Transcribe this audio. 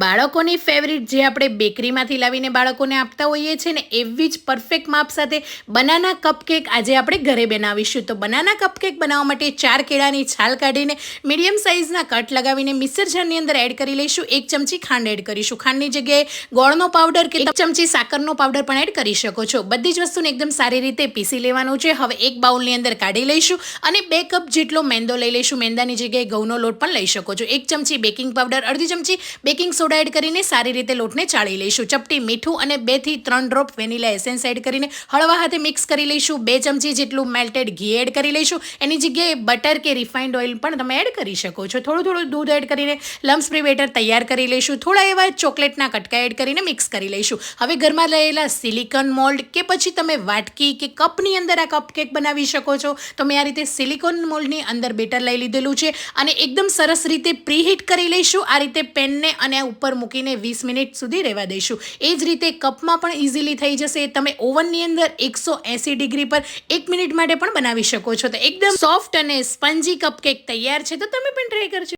બાળકોની ફેવરિટ જે આપણે બેકરીમાંથી લાવીને બાળકોને આપતા હોઈએ છીએ ને, એવી જ પરફેક્ટ માપ સાથે બનાના કપકેક આજે આપણે ઘરે બનાવીશું. તો બનાના કપકેક બનાવવા માટે ચાર કેળાની છાલ કાઢીને મીડિયમ સાઇઝના કટ લગાવીને મિક્સર જારની અંદર એડ કરી લઈશું. એક ચમચી ખાંડ એડ કરીશું. ખાંડની જગ્યાએ ગોળનો પાવડર કે એક ચમચી સાકરનો પાવડર પણ એડ કરી શકો છો. બધી જ વસ્તુને એકદમ સારી રીતે પીસી લેવાનું છે. હવે એક બાઉલની અંદર કાઢી લઈશું અને બે કપ જેટલો મેંદો લઈ લઈશું. મેંદાની જગ્યાએ ઘઉંનો લોટ પણ લઈ શકો છો. એક ચમચી બેકિંગ પાવડર અડધી ચમચી બેકિંગ સોડા એડ કરીને સારી રીતે લોટને ચાળી લઈશું. ચપટી મીઠું અને બેથી ત્રણ ડ્રોપ વેનીલા એસેન્સ એડ કરીને હળવા હાથે મિક્સ કરી લઈશું. બે ચમચી જેટલું મેલ્ટેડ ઘી એડ કરી લઈશું. એની જગ્યાએ બટર કે રિફાઇન્ડ ઓઇલ પણ તમે એડ કરી શકો છો. થોડું થોડું દૂધ એડ કરીને લમ્સ ફ્રી બેટર તૈયાર કરી લઈશું. થોડા એવા ચોકલેટના કટકા એડ કરીને મિક્સ કરી લઈશું. હવે ઘરમાં રહેલા સિલિકોન મોલ્ડ કે પછી તમે વાટકી કે કપની અંદર આ કપ કેક બનાવી શકો છો. તો મેં આ રીતે સિલિકોન મોલ્ડની અંદર બેટર લઈ લીધેલું છે. અને એકદમ સરસ રીતે પ્રીહીટ કરી લઈશું. આ રીતે પેનને અને ઉપર મૂકીને વીસ મિનિટ સુધી રહેવા દઈશું. એ જ રીતે કપમાં પણ ઇઝીલી થઈ જશે. તમે ઓવનની અંદર એકસો એંસી ડિગ્રી પર એક મિનિટ માટે પણ બનાવી શકો છો. તો એકદમ સોફ્ટ અને સ્પંજી કપ કેક તૈયાર છે. તો તમે પણ ટ્રાય કરજો.